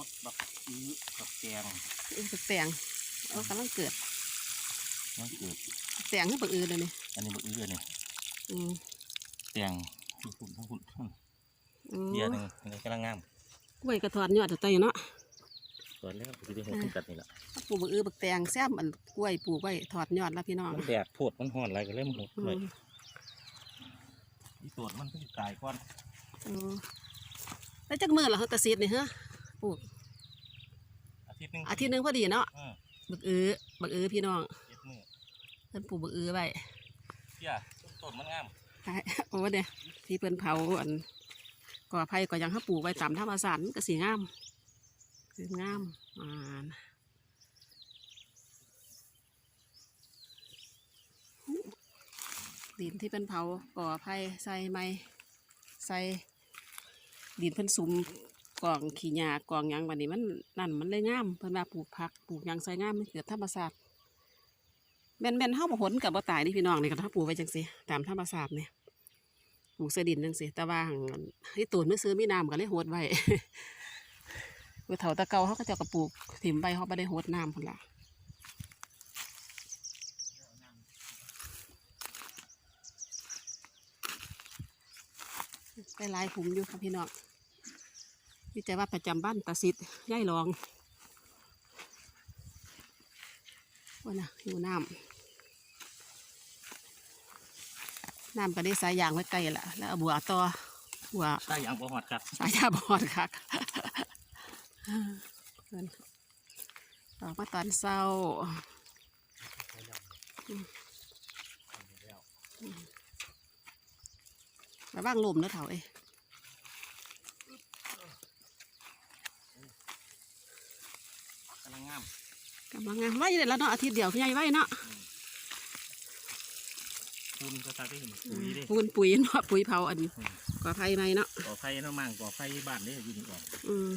อดบักอื้อกับแกงอือบักแตงเอากำลังเกิดนั่นเกิดบักแตงให้บักอือเลยนี่อันนี้บักอื้อนี่อืมแกงทั้งหุ่นทั้งหุ่นทั้งอืมเดียวหนึงอันนี้กำลังงามกล้วยกระถอนยอดตะไตเนาะก่อนแล้วจะได้หัวขึ้นกัดนี่แหละถ้าปลูกบักอือบักแตงแซมอันกล้วยปลูกไว้ถอดยอดแล้วพี่น้องมันแดดโพดมันห่อนอะไรก็เลยมันหดอืเลยมอีตัวมันก็จะตายก่อนเออแล้วจักมือเหรอเขาตะซีดนี่ฮะ ปลูกอาทิตย์หนึงอาทิตย์หนึงพอดีเนาะเออบักอือบักอือพี่น้องเจ็ดมือเพิ่นปลูกบักอือไว้เพี่ยต้นมันงามใช่โอ้เนี่ยที่เพิ่นเผาอันก่อไผ่ก็ยังเขาปลูกไว้ตามธรรมชาติมันก็สีงามสีงามอ่านะดินที่เป็นเผาก่อไผ่ใส่ไม้ใส่ดินเพิ่นสุม กองขี้หญ้ากองหยังวันนี้มันนั่นมันเลยงามเพิ่นว่าปลูกผักปลูกหยังใส่งามมันเกิดธรรมชาติแม่นแม่นๆเฮาบ่หนกับบ่ตายนี่พี่น้องนี่ก็ถ้าปลูกไว้จังซี่ตามธรรมชาติเนี่ยปลูกเสดินจังซี่แต่ว่าหั่งที่ตูนไม่ซื้อมีน้ำก็เลยโหดไว้ เมื่อเฒ่าตะเกาเขาก็เจะกระปลูกถิ่มใบเขาไม่ได้โหดน้ำพุ่นละไปหลายขุมอยู่ครับพี่น้อง ที่ใจว่าประจำบ้านตาสิทธิ์ย่ายรองว่านะอยู่น้ำน้ำก็ได้สายยางไว้ไกลละแล้วเอาบัวต่อบัวได้อย่างบ่หอดกัดสายยาบอดคักเพิ่นออกมาตอนเศร้าระว่างลมเด้อเถาเอ้ย กำลั งงามกำลังงานไว้เลยแล้วเนาะอาทิตย์เดียวพี่ใหญ่ไว้เนาะคุณก็ตาที่เห็นปุ๋ยเดิปูนปุ๋ยเนาะปุ๋ยเผาอันก่อไผ่ไหมเนาะก่อไฟน้ำมันก่อไฟบ้านเด้อยู่นี่ก่อนอืม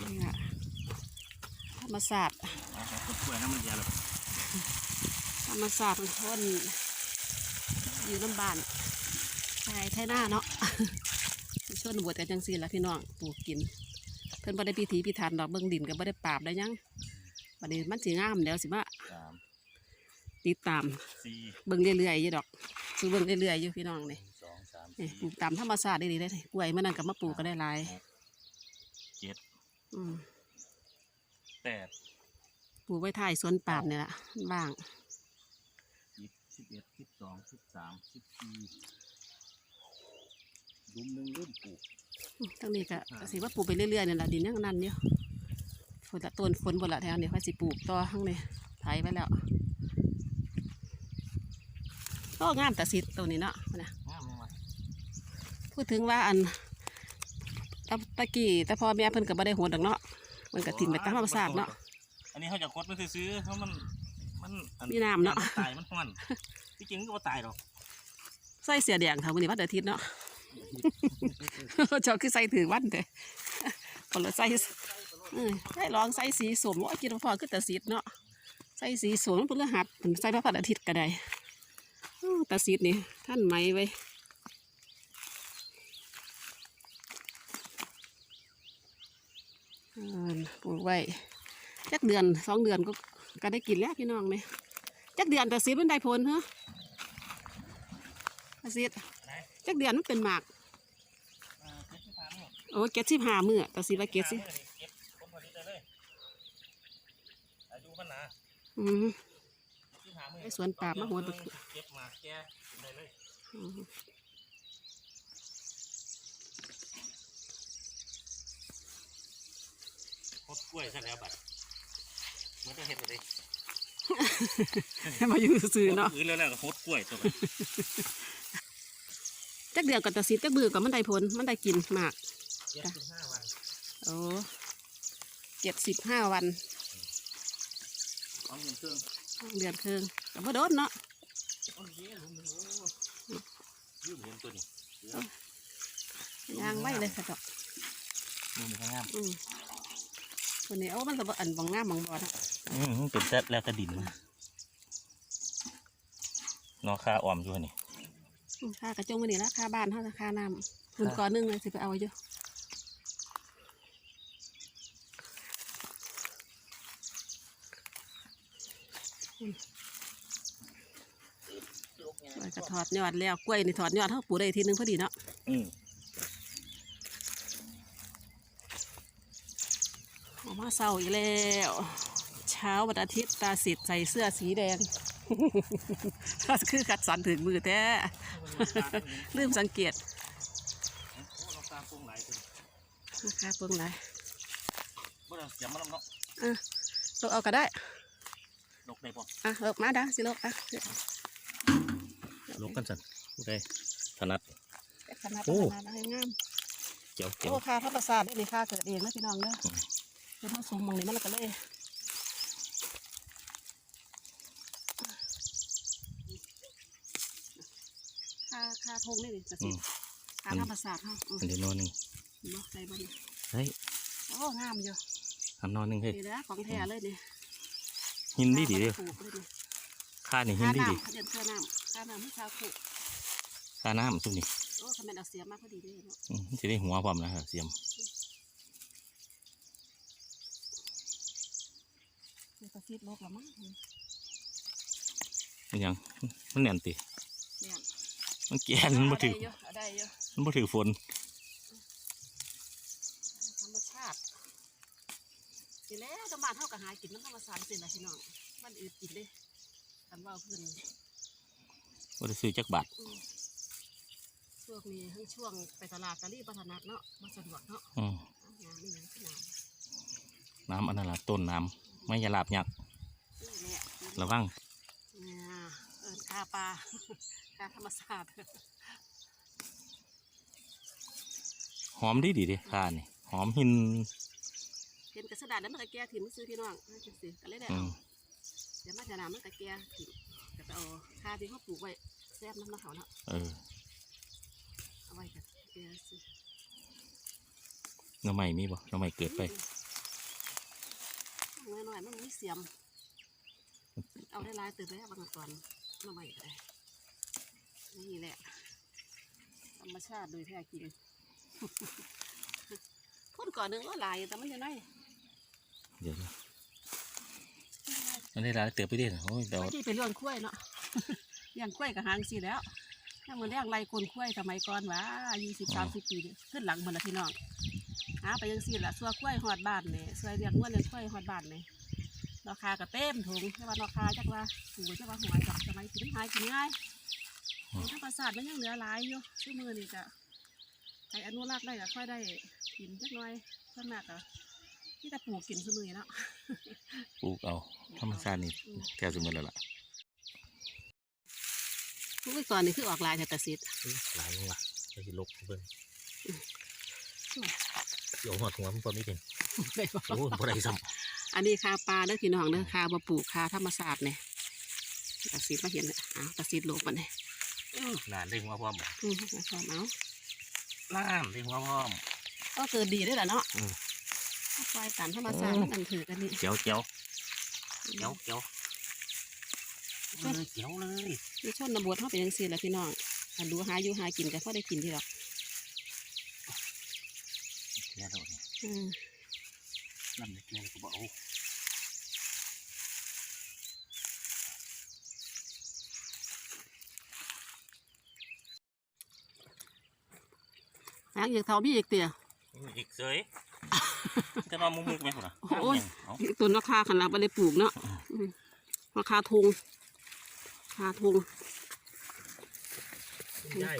นี่ค่ะธรรมศาสตร์เอาเอาต้นกล้วยน้ำมันยาแล้วธรรมศาสตร์คนอยู่น้ำบานไทยไทยหน้าเนาะชนบวชกันจังสี่ละพี่น้องปลูกกินเพิ่นบ่ได้พิธีพิธันดอกเบิ่งดินก็บ่ได้ปราบได้หยังบัดนี้มันสิงามแล้วสิมาสามติดตามสี่เบิ่งเรื่อยๆอยู่ดอกคือเบิ่งเรื่อยๆอยู่พี่น้องนี่หนึ่งสองสามนี่สี่ปลูกตามธรรมชาติได้ดีได้กล้วยมันนั่นก็มาปลูกก็ได้หลายเจ็ดอืมแปดปลูกไว้ท้ายสวนปาล์มนี่ล่ะบ้างสิบสิบเอ็ดสิบสองสิบสามสิบสี่ดุมหนึ่งเริ่มปลูก ทั้งนี้ก็สิว่าปลูกไปเรื่อยๆนี่ล่ะดินยังนั่นอยู่ฝนละต้นฝนบนละแถวนี้ค่อยสิปลูกต่อข้างนี้ไถไว้แล้วก็งามแต่สิตัวนี้เนาะนะงามยังไงพูดถึงว่าอันตะตะกี้แต่พ่อแม่เพิ่นก็บ่ได้โหดดอกเนาะมันก็ทิ้งไปตามธรรมชาติเนาะอันนี้เขาจะคดไม่ซื้อๆเพราะมันมันอัมีน้ำเนาะมัตายมันห้อนที่จริงก็บ่ตายหรอกใส่เสียแดงเท่ามื้อนี้วันอาทิตย์เนาะ เจ้าคือใส่ถือวันแต่คนละใส่ใส่ลองใส่สีสมว่ากินพอคือแต่สีเนาะใส่สีสมเพื่อหัดใส่พระพันอาทิตย์ก็ได้แต่สีนี่ท่านไหมไว้เออปลูกไว้จักเดือนสองเดือนก็ก็ได้กินแล้วพี่น้องเนี่ยจักเดือนแต่สีมันได้ผลเหรอต่สี จักเดือนมันเป็นหมากเออเจ็ดสิบห้ามื้อโอ้เก็ดสิบห้ามือแต่สีว่าเก็ดสิห้ามื้อนี่เก็บผลผลิตได้เลยอายุมันนะอืมสิบห้ามื้อไอ้สวนปาล์มมะโหดเก็บมาแก่กินได้เลยอืมคดกล้วยซะแล้วบัดมันจะเห็นเลยให้มาอยู่ซื่อๆเนาะอื่นแล้วแล้วก็คดกล้วยตัวบัด จักเดือนกับตะสีจักมือกับมันได้ผลมันได้กินหมากเจ็ดสิบห้าวันโอ้เจ็ดสิบห้าวันพร้อมเงินเครื่องเดือนครึ่งกับพ่โดนเนาะโอ้ยเย้ลุงโอ้ยืมเห็นตัวนี้ยางไว้เลยค่ะดอกนี่มันก็งามอืมคนนี้โอ้มันระเบิดอันบางงามบางบอนะอืมเป็นแซ่แล้วกระดินมันนอคาอ่อมอยู่นี่อืม ค่ากระจงมานนี่ละค่าบ้านเท่าราคาน้ำคุณก่อนนึ่งเลยสิไปเอาอยู่กระถอดยอดแล้วกล้วยนี่ถอดยอดเท่าปูได้ทีนึงพอดีเนาะอืมออมาเศร้าอีกแล้ว เช้าวันอาทิตย์ตาสิทธิ์ใส่เสื้อสีแดง คือกัดสันถึงมือแท้ ลืมสังเกตโอ้เราตามปรุงหลายคนนะคะเพิ่งไรบ่ได้เสียมันำเนาะลกเอาก็ได้ลกได้บ่อะเออมาดาสิลกอะลกกันสั่นผู้ใดถนัดขนาดโอ้ขนาดให้งามเจียวเจียวโอ้ค่าพระประสาทนี่ค่าเกิดเองนะพี่น้องเด้ออืมเป็นมาสูงมองนี่มันแล้วก็เลยค่าค่า ทงนี่ดิจะอืสิมค่าธรรมศาสตร์เฮาอืมอันนี้นอนหนึ่งเห็นบ่ใจบ่นี่เฮ้ยโอ้งามอยู่ทำนอนหนึ่งเฮ้ยนี่แหละของแท้เลยนี่หินดีดีเด้อปลูกเลยนี่ค่านี่หินค่าดีดีน้ำเขาเดินค่าน้ำค่าน้ำให้ชาวปลูกค่าน้ำซุ่มนี่โอ้ทำไมเอาเสียมาพอดีเลยเนาะอืมจะได้หัวพร้อมนะครับเสียมเดี๋ยวกระซิบโลกละมั้งมันหยังมันแน่นติเนี่ย มันแก่นมันบ่ถือเอาได้เยอะเอาได้เยอะมันบ่ถือฝนธรรมชาติสิแล้วจังบ้านเฮาก็หากินมันธรรมชาติสิล่ะพี่น้องมันอื่นกินเด้คันว่าเพิ่นบ่ได้ซื้อจักบาทอืมช่วงนี้ทั้งช่วงไปตลาดกะรีบัฒนัดเนาะบ่สะดวกเนาะอืมเอางานนี่หยังขึ้นมาน้ำอันนั้นล่ะต้นน้ำไม่อยาลาบยักษ์นี่แหละระวังเนี่ยเอิ้นคาปลา คาธรรมชาติหอมดีดีเด้ค่านี่หอมหินเห็นกระสดาษแล้วมันก็แก่ถิ่มซื้อพี่น้องนั่นจังซี่ก็เลยได้อืเอามเดี๋ยวมันจะนำมันก็แก่ถิ่มก็ไปเอาคาที่เขาปลูกไว้แซ่บน้ำมะเขาเนาะเออเอาไว้กับแก่ซื้อหน้ำใหม่มีบ่หน้ำใหม่เกิดไปน้อยหน่อยๆมันมีเสียม เอาได้หลายตื่นแล้วบางตอนมาใหม่ก็ได้ นี่แหละธรรมชาติโดยแท้จริงพ่นก่อนหนึ่งก็หลายแต่มันจะได้เดี๋ยวนะอันนี้ร้านเติบไปเด้อโอ้ยเดี๋ยวเมื่อกี้ไปเลี้ยงกล้วยเนาะเลี้ยงกล้วยกับหางสีแล้วถ้ามันเลี้ยงไรคนกล้วยสมัยก่อนวะยี่สิบสามสิบปีนี่ขึ้นหลังมันละพี่น้องหาไปยังสี่ละซัวกล้วยหอดบ้านเนี่ยซัวเลี้ยงวัวเลี้ยงกล้วยหอดบ้านเนี่ยราคาก็เต็มถุงแต่ว่าราคาจักว่าสูงจักว่าหวยกับสมัยกินหายกินง่าย ถ้าประสาทมันยังเหลือหลายอยู่ชั่วมือนี่จะใครอนุรักษ์ได้ก็ค่อยได้กินจักหน่อยส่วนมากก็ที่จะปลูกกินชั่วมือเนาะปลูกเอาธรรมชาตินี่แทบจะหมดแล้วล่ะเมื่อก่อนนี่คือออกลายแต่ตะซิดหลายว่ะจะสิลกเบิ่งเดี๋ยวหอดหัวมันพอไม่เป็นโอ้ยบ่ได้ซ้อันนี้คาปลาเด้อพี่น้องเด้อคาบะปลูกคาธรรมศาสตร์เนี่ยตะซิดมาเห็นเลยอ้าวตะซิดโลกมันเนี่ยำ นานได้หัวพร้อมบ่อืมมาชอบเอาน้ำได้หัวพร้อม ก็เกิดดีด้วยแหละเนาะอืมควายตามธรรมศาสตร์มันถือกันนี่เจียวเจียวเจียวเจียวเลยเจียวเลยมีชนนบวชเขาเป็นยังซี่แหละพี่น้องอันดูหาอยู่หากินกันพอได้กินที่หรอกเจียวโดดนี่อืมน้ำเจียวก็บอกเอา หางอย่างเท่าพี่อีกเตี่ยอีกเสยจะนอนมุ้งมึกไหมคุณอะโอ้ยเอาอีกต้นราคาขนาดไปได้ปลูกเนาะอืมราคาทุงราคาทุง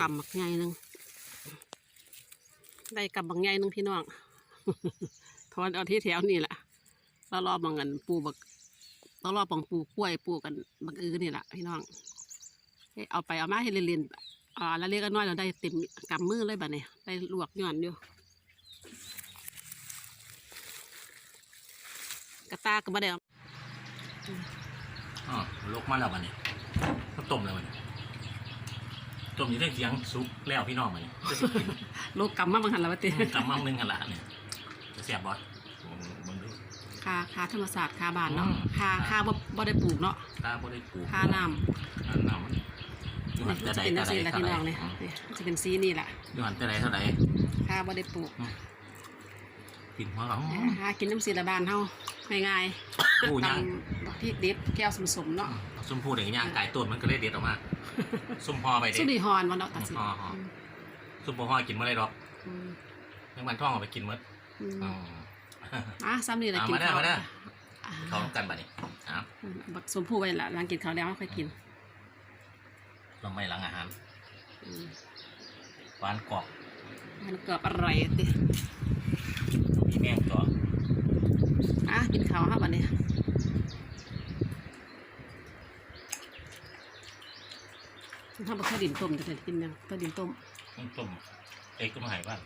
กำบักใหญ่หนึ่งได้กำบักใหญ่หนึ่งพี่น้องทอนเอาที่แถวนี่แหละแล้วรอบังกันปลูกบักแล้วรอบังปลูกกล้วยปลูกกันบักอือนี่แหละพี่น้องเฮ้ยเอาไปเอามาให้เรียนๆ อ่าแล้วเรียกกันน้อยเราได้เต็มกำมือเลยบัดเนี่ยได้ลวกย้อนอยู่กระตาก็บ่ได้เอาอ๋อลกมาแล้ววันนี้ก็ต้มแล้ววันนี้ต้มอยู่ได้เสียงสุกแล้วพี่น้องวันนี้จะสิกินโลกกำมาบางหันแล้ววะติกำมั่งนึงกันละเนี่ยจะเสียบบอสมึงดูคาคาธรรมศาสตร์คาบ้านเนาะอืมคาคาบ่บ่ได้ปลูกเนาะตาบ่ได้ปลูกคาน้คาน้ำอยู่ำ หันนี่แต่จะใดเป็นแต่จังใดซี่แหละเท่าพี่ใดน้องเนี่ยนี่จะเป็นสีนี่แหละอยู่หันแต่ใดเท่าใดคาบ่ได้ปลูกกินหัวเขาหากินน้ำสีละบ้านเฮาง่ายผู้ๆย่างตำบักพริกดิบแก้วสมๆเนาะส้มผู้เด็กย่างไก่ต้นมันก็เลยเด็ดออกมาส้มพอไปเด็สุดนีฮอนวันเนาะตัดสิฮอฮอส้มพอกินเมื่อไรหรอกอืมยังมันท่องเอาไปกินเมื่ออืมอ๋อ อะซ้ำนี่แหละอะกินมาได้ข้าวมาได้ อ่าเขาต้องกันบัดนี้อ้าวบักสมผู้ไว้ละหลังกินข้าวแล้วค่อยกิน เราไม่หลังอาหารอืมหวานกรอบมันเกือบอร่อยติมีแมงตัวอะกินข้าวครับวันนี้ถ้าบักข้าวดินต้มจะได้กินยังข้าวดินต้ม ต้มเอ็กก็มาใหายบ้าน